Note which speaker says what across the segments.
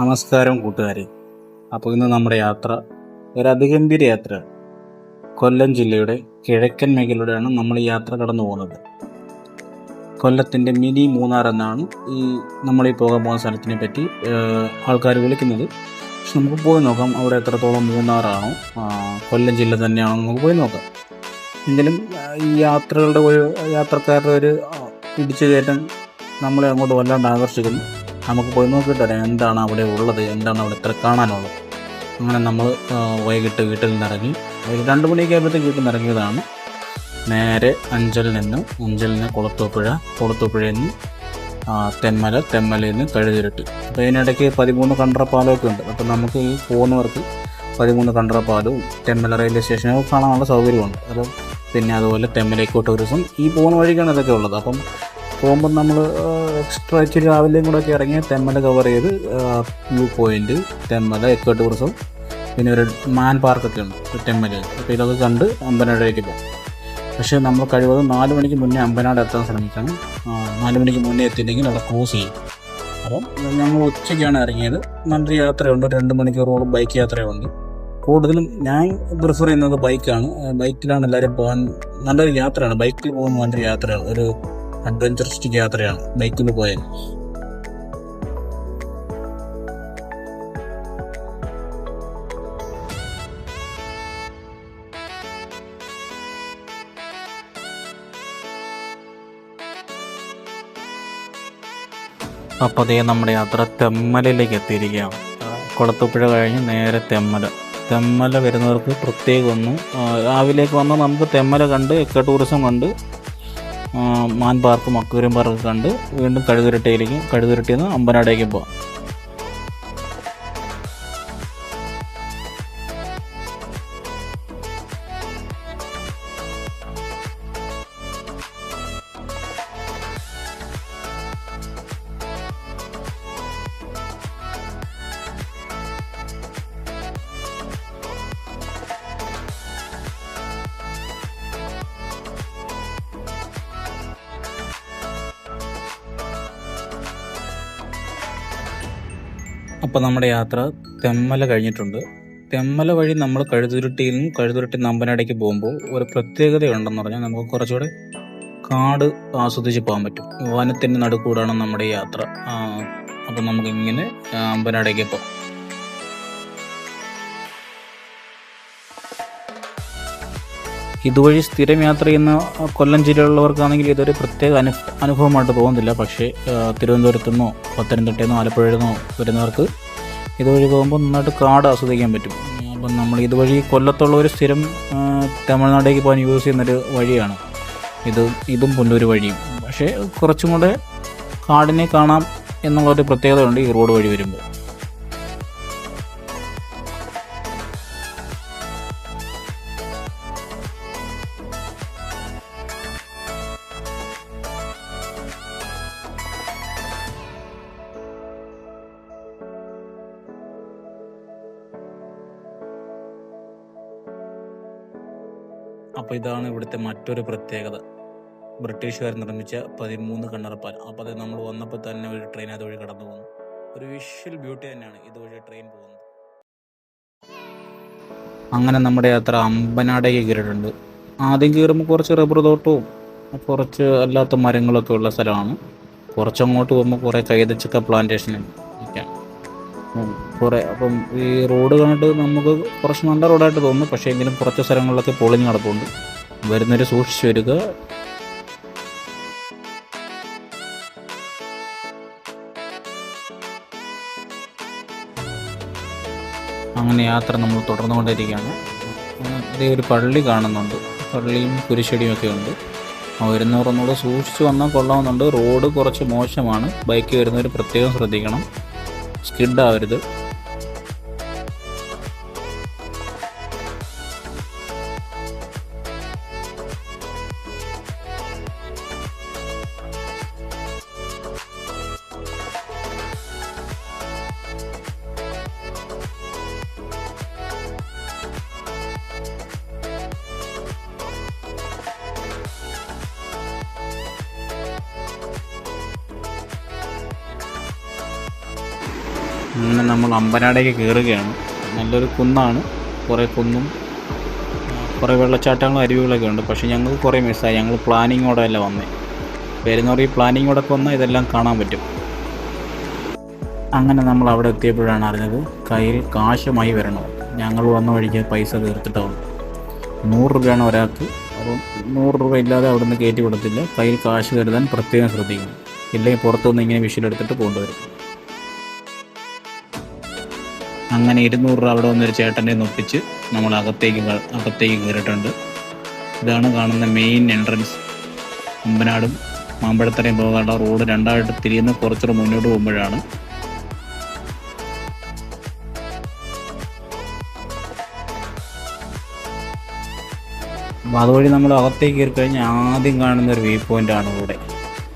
Speaker 1: നമസ്കാരം കൂട്ടുകാരെ. അപ്പോൾ ഇന്ന് നമ്മുടെ യാത്ര ഒരു അതിഗംഭീര യാത്ര. കൊല്ലം ജില്ലയുടെ കിഴക്കൻ മേഖലയിലൂടെയാണ് നമ്മൾ ഈ യാത്ര കടന്നു പോകുന്നത്. കൊല്ലത്തിന്റെ മിനി മൂന്നാർ എന്നാണ് ഈ നമ്മൾ ഈ പോകാൻ പോകുന്ന സ്ഥലത്തിനെ പറ്റി ആൾക്കാർ വിളിക്കുന്നത്. പക്ഷെ നമുക്ക് പോയി നോക്കാം അവിടെ എത്രത്തോളം മൂന്നാറാണോ. കൊല്ലം ജില്ല തന്നെയാണോ നമുക്ക് പോയി നോക്കാം. എങ്കിലും ഈ യാത്രകളുടെ ഒരു യാത്രക്കാരുടെ ഒരു ഇടിച്ചു കയറ്റം നമ്മളെ അങ്ങോട്ട് വല്ലാണ്ട് ആകർഷിക്കുന്നു. നമുക്ക് പോയി നോക്കിയിട്ട് വരാം എന്താണ് അവിടെ ഉള്ളത് എന്താണ് അവിടെ ഇത്ര കാണാനുള്ളത്. അങ്ങനെ നമ്മൾ വൈകിട്ട് വീട്ടിൽ നിന്ന് ഇറങ്ങി ഒരു രണ്ട് മണിയൊക്കെ ആയപ്പോഴത്തേക്ക് വീട്ടിൽ നിന്ന് ഇറങ്ങിയതാണ്. നേരെ അഞ്ചലിൽ നിന്ന് അഞ്ചലിൽ നിന്ന് കുളത്തൂപ്പുഴ കുളത്തൂപ്പുഴയിൽ നിന്ന് തെന്മല തെന്മലയിൽ നിന്ന് കഴുതിരട്ട് അപ്പോൾ ഇതിനിടയ്ക്ക് പതിമൂന്ന് കണ്ടറപ്പാലമൊക്കെ ഉണ്ട്. അപ്പോൾ നമുക്ക് ഈ പോകുന്നവർക്ക് പതിമൂന്ന് കണ്ടറപ്പാലവും തെന്മല റെയിൽവേ സ്റ്റേഷനൊക്കെ കാണാനുള്ള സൗകര്യമുണ്ട്. അത് പിന്നെ അതുപോലെ തെന്മല ഇക്കോ ടൂറിസം ഈ പോകുന്ന വഴിക്കാണ് ഇതൊക്കെ ഉള്ളത്. അപ്പം പോകുമ്പോൾ നമ്മൾ എക്സ്ട്രാ ഇച്ചിരി രാവിലെയും കൂടെ ഒക്കെ ഇറങ്ങി തെമ്മല കവർ ചെയ്ത് view point Thenmala eco tourism പിന്നെ ഒരു മാൻ പാർക്കൊക്കെ ഉണ്ട് തെമ്മല. അപ്പോൾ ഇതൊക്കെ കണ്ട് അമ്പനാടിലേക്ക് പോകും. പക്ഷേ നമ്മൾ കഴിവതും നാല് മണിക്ക് മുന്നേ അമ്പനാട് എത്താൻ ശ്രമിക്കണം. നാല് മണിക്ക് മുന്നേ എത്തിയില്ലെങ്കിൽ അവിടെ ക്രോസ് ചെയ്യും. അപ്പം ഞങ്ങൾ ഉച്ചയ്ക്കാണ് ഇറങ്ങിയത്. നല്ലൊരു യാത്രയുണ്ട്. രണ്ട് മണിക്കൂറോളം ബൈക്ക് യാത്രയുണ്ട്. കൂടുതലും ഞാൻ പ്രിഫർ ചെയ്യുന്നത് ബൈക്കാണ് ബൈക്കിലാണ് എല്ലാവരും പോകാൻ നല്ലൊരു യാത്രയാണ്. ബൈക്കിൽ പോകുന്ന നല്ലൊരു യാത്രയാണ്. ഒരു അഡ്വഞ്ചറിസ്റ്റിക് യാത്രയാണ്. ബൈക്കിന് പോയത് അപ്പോൾ അതേ നമ്മുടെ യാത്ര തെമ്മലിലേക്ക് എത്തിയിരിക്കുകയാണ്. കുളത്തുപ്പുഴ കഴിഞ്ഞ് നേരെ തെമ്മല. തെമ്മല വരുന്നവർക്ക് പ്രത്യേകം ഒന്ന് രാവിലേക്ക് വന്നാൽ നമുക്ക് തെമ്മല കണ്ട് എക്ക ടൂറിസം കണ്ട് മാൻ പാർക്ക് മക്കൂരം പാർക്ക് കണ്ട് വീണ്ടും കഴുകുരട്ടയിലേക്കും കഴുകുരട്ടിയിൽ നിന്ന് അമ്പനാടേക്കും പോകാം അപ്പോൾ നമ്മുടെ യാത്ര തെമ്മല കഴിഞ്ഞിട്ടുണ്ട്. തെമ്മല വഴി നമ്മൾ കഴുതുരുട്ടിയിൽ നിന്നും കഴുതുരുട്ടി നമ്പനടയ്ക്ക് പോകുമ്പോൾ ഒരു പ്രത്യേകതയുണ്ടെന്ന് പറഞ്ഞാൽ നമുക്ക് കുറച്ചുകൂടെ കാട് ആസ്വദിച്ച് പോകാൻ പറ്റും. വനത്തിന്റെ നടുക്കൂടാണ് നമ്മുടെ യാത്ര. അപ്പം നമുക്ക് ഇങ്ങനെ അമ്പനാടേക്ക് പോകാം. ഇതുവഴി സ്ഥിരം യാത്ര ചെയ്യുന്ന കൊല്ലം ജില്ലയിലുള്ളവർക്കാണെങ്കിൽ ഇതൊരു പ്രത്യേക അനു അനുഭവമായിട്ട് തോന്നുന്നില്ല. പക്ഷേ തിരുവനന്തപുരത്തു നിന്നോ പത്തനംതിട്ടയിൽ നിന്നോ ആലപ്പുഴയിൽ നിന്നോ വരുന്നവർക്ക് ഇതുവഴി പോകുമ്പോൾ നന്നായിട്ട് കാട് ആസ്വദിക്കാൻ പറ്റും. അപ്പം നമ്മൾ ഇതുവഴി കൊല്ലത്തുള്ളവർ സ്ഥിരം തമിഴ്നാട്ടിലേക്ക് പോകാൻ യൂസ് ചെയ്യുന്നൊരു വഴിയാണ്. ഇത് ഇതും പുല്ലൂർ വഴിയും. പക്ഷേ കുറച്ചും കൂടെ കാടിനെ കാണാം എന്നുള്ളൊരു പ്രത്യേകതയുണ്ട് ഈ റോഡ് വഴി വരുമ്പോൾ. അപ്പോൾ ഇതാണ് ഇവിടുത്തെ മറ്റൊരു പ്രത്യേകത. ബ്രിട്ടീഷുകാർ നിർമ്മിച്ച പതിമൂന്ന് കണ്ണറപ്പാൽ. അപ്പോൾ അത് നമ്മൾ വന്നപ്പോൾ തന്നെ ഒരു ട്രെയിൻ അതുവഴി കടന്നു പോകുന്നു ഒരു വിഷ്വൽ ബ്യൂട്ടി തന്നെയാണ് ഇതുവഴി ട്രെയിൻ പോകുന്നത്. അങ്ങനെ നമ്മുടെ യാത്ര അമ്പനാടേക്ക് കയറിയിട്ടുണ്ട്. ആദ്യം കയറുമ്പോൾ കുറച്ച് റബ്ബർ തോട്ടവും കുറച്ച് അല്ലാത്ത മരങ്ങളൊക്കെ ഉള്ള സ്ഥലമാണ്. കുറച്ചങ്ങോട്ട് പോകുമ്പോൾ കുറേ കൈതച്ചക്ക പ്ലാന്റേഷനും ഒക്കെയാണ് കുറേ അപ്പം ഈ റോഡ് കണ്ടിട്ട് നമുക്ക് കുറച്ച് നല്ല റോഡായിട്ട് തോന്നും പക്ഷേ എങ്കിലും കുറച്ച് സ്ഥലങ്ങളിലൊക്കെ പൊളിഞ്ഞ് കിടപ്പുണ്ട് വരുന്നവർ സൂക്ഷിച്ചു വരിക. അങ്ങനെ യാത്ര നമ്മൾ തുടർന്നുകൊണ്ടിരിക്കുകയാണ് ഇതേ ഒരു പള്ളി കാണുന്നുണ്ട്. പള്ളിയും കുരിശടിയും ഒക്കെ ഉണ്ട്. വരുന്നവർ ഒന്നുകൂടെ സൂക്ഷിച്ച് വന്നാൽ കൊള്ളാവുന്നുണ്ട്. റോഡ് കുറച്ച് മോശമാണ്. ബൈക്ക് വരുന്നവർ പ്രത്യേകം ശ്രദ്ധിക്കണം. സ്കിഡ് അങ്ങനെ നമ്മൾ അമ്പനാടേക്ക് കയറുകയാണ് നല്ലൊരു കുന്നാണ്. കുറേ കുന്നും കുറേ വെള്ളച്ചാട്ടങ്ങളും അരുവികളൊക്കെ ഉണ്ട്. പക്ഷേ ഞങ്ങൾക്ക് കുറേ മിസ്സായി ഞങ്ങൾ പ്ലാനിങ്ങോടെ അല്ല വന്നേ. വരുന്നവർ ഈ പ്ലാനിങ്ങോടെ വന്നാൽ ഇതെല്ലാം കാണാൻ പറ്റും. അങ്ങനെ നമ്മൾ അവിടെ എത്തിയപ്പോഴാണ് അറിഞ്ഞത് കയ്യിൽ കാശുമായി വരണം. ഞങ്ങൾ വന്ന വഴിക്ക് പൈസ തീർത്തിട്ടാവും. നൂറ് രൂപയാണ് ഒരാൾക്ക്. അപ്പം നൂറ് രൂപ ഇല്ലാതെ അവിടെ നിന്ന് കയറ്റി കൊടുത്തില്ല കയ്യിൽ കാശ് കരുതാൻ പ്രത്യേകം ശ്രദ്ധിക്കണം. ഇല്ലെങ്കിൽ പുറത്തുനിന്ന് ഇങ്ങനെ വിഷയിലെടുത്തിട്ട് പോകേണ്ടി വരും അങ്ങനെ ഇരുന്നൂറ് രൂപ അവിടെ വന്നൊരു ചേട്ടന്റെ ഒപ്പിച്ച് നമ്മൾ അകത്തേക്ക് അകത്തേക്ക് കയറിയിട്ടുണ്ട്. ഇതാണ് കാണുന്ന മെയിൻ എൻട്രൻസ് അമ്പനാടും മാമ്പഴത്തറയും പോകാനുള്ള റോഡ് രണ്ടായിട്ട് തിരിയുന്ന കുറച്ചുകൂടെ മുന്നോട്ട് പോകുമ്പോഴാണ്. അപ്പോൾ അതുവഴി നമ്മൾ അകത്തേക്ക് കയറി കഴിഞ്ഞാൽ ആദ്യം കാണുന്ന ഒരു വ്യൂ ആണ് ഇവിടെ.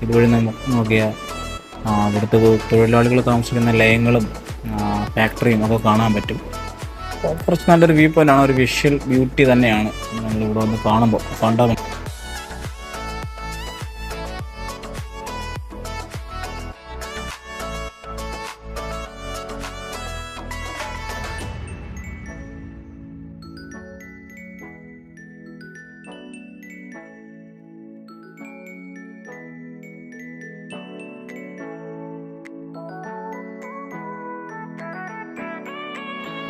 Speaker 1: ഇതുവഴി നമുക്ക് നോക്കിയാൽ ഇവിടുത്തെ തൊഴിലാളികൾ താമസിക്കുന്ന ലയങ്ങളും ഫാക്ടറിയും ഒക്കെ കാണാൻ പറ്റും. കുറച്ച് നല്ലൊരു വ്യൂ പോയിന്റ് ആണ്. ഒരു വിഷ്വൽ ബ്യൂട്ടി തന്നെയാണ് നമ്മൾ ഇവിടെ വന്ന് കാണുമ്പോൾ കണ്ടാൽ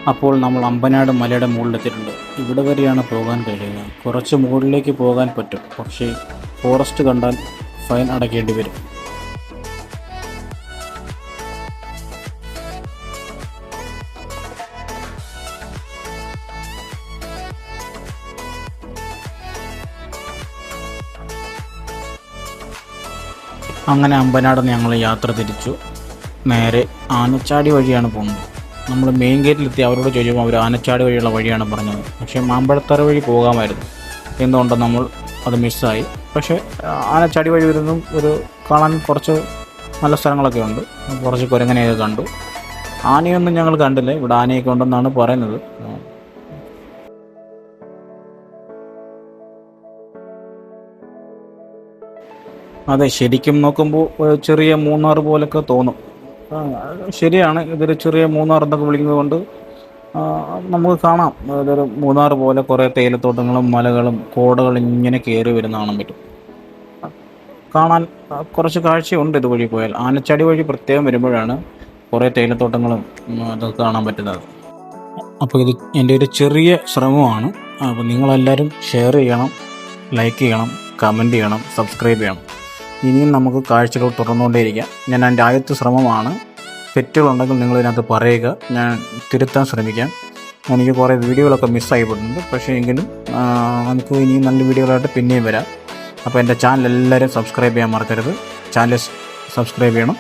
Speaker 1: അപ്പോൾ നമ്മൾ അമ്പനാട് മലയുടെ മുകളിലെത്തിയിട്ടുണ്ട്. ഇവിടെ വരെയാണ് പോകാൻ കഴിയുക. കുറച്ച് മുകളിലേക്ക് പോകാൻ പറ്റും. പക്ഷേ ഫോറസ്റ്റ് കണ്ടാൽ ഫൈൻ അടയ്ക്കേണ്ടി വരും. അങ്ങനെ അമ്പനാട് ഞങ്ങൾ യാത്ര തിരിച്ചു. നേരെ ആനച്ചാടി വഴിയാണ് പോകുന്നത്. നമ്മൾ മെയിൻ ഗേറ്റിലെത്തി അവരോട് ചോദിച്ചപ്പോൾ അവർ ആനച്ചാട് വഴിയുള്ള വഴിയാണ് പറഞ്ഞത്. പക്ഷേ മാമ്പഴത്തറ വഴി പോകാമായിരുന്നു. എന്തുകൊണ്ട് നമ്മൾ അത് മിസ്സായി പക്ഷേ ആനച്ചാടി വഴി വരുന്നതും ഒരു കാണാൻ കുറച്ച് നല്ല സ്ഥലങ്ങളൊക്കെ ഉണ്ട്. കുറച്ച് കുരങ്ങനെയൊക്കെ കണ്ടു. ആനയൊന്നും ഞങ്ങൾ കണ്ടില്ല. ഇവിടെ ആനയൊക്കെ ഉണ്ടെന്നാണ് പറയുന്നത്. അതെ ശരിക്കും നോക്കുമ്പോൾ ചെറിയ മൂന്നാർ പോലൊക്കെ തോന്നും. ശരിയാണ്. ഇതൊരു ചെറിയ മൂന്നാർ എന്നൊക്കെ വിളിക്കുന്നത് കൊണ്ട് നമുക്ക് കാണാം. ഇതൊരു മൂന്നാർ പോലെ കുറേ തേയിലത്തോട്ടങ്ങളും മലകളും കോടകളും ഇങ്ങനെ കയറി വരുന്ന കാണാൻ പറ്റും. കാണാൻ കുറച്ച് കാഴ്ചയുണ്ട് ഇതുവഴി പോയാൽ. ആനച്ചാടി വഴി പ്രത്യേകം വരുമ്പോഴാണ് കുറേ തേയിലത്തോട്ടങ്ങളും ഇതൊക്കെ കാണാൻ പറ്റുന്നത്. അപ്പോൾ ഇത് എന്റെ ഒരു ചെറിയ ശ്രമമാണ്. അപ്പോൾ നിങ്ങളെല്ലാവരും ഷെയർ ചെയ്യണം ലൈക്ക് ചെയ്യണം കമന്റ് ചെയ്യണം സബ്സ്ക്രൈബ് ചെയ്യണം. ഇനിയും നമുക്ക് കാഴ്ചകൾ തുറന്നുകൊണ്ടേയിരിക്കാം ഞാൻ എന്റെ ആദ്യത്തെ ശ്രമമാണ്. തെറ്റുകളുണ്ടെങ്കിൽ നിങ്ങൾ ഇതിനകത്ത് പറയുക. ഞാൻ തിരുത്താൻ ശ്രമിക്കാം. എനിക്ക് കുറേ വീഡിയോകളൊക്കെ മിസ്സായിപ്പോയിട്ടുണ്ട് പക്ഷേ എങ്കിലും നമുക്ക് ഇനിയും നല്ല വീഡിയോകളായിട്ട് പിന്നെയും വരാം. അപ്പോൾ എന്റെ ചാനൽ എല്ലാവരും സബ്സ്ക്രൈബ് ചെയ്യാൻ മറക്കരുത്. ചാനൽ സബ്സ്ക്രൈബ് ചെയ്യണം.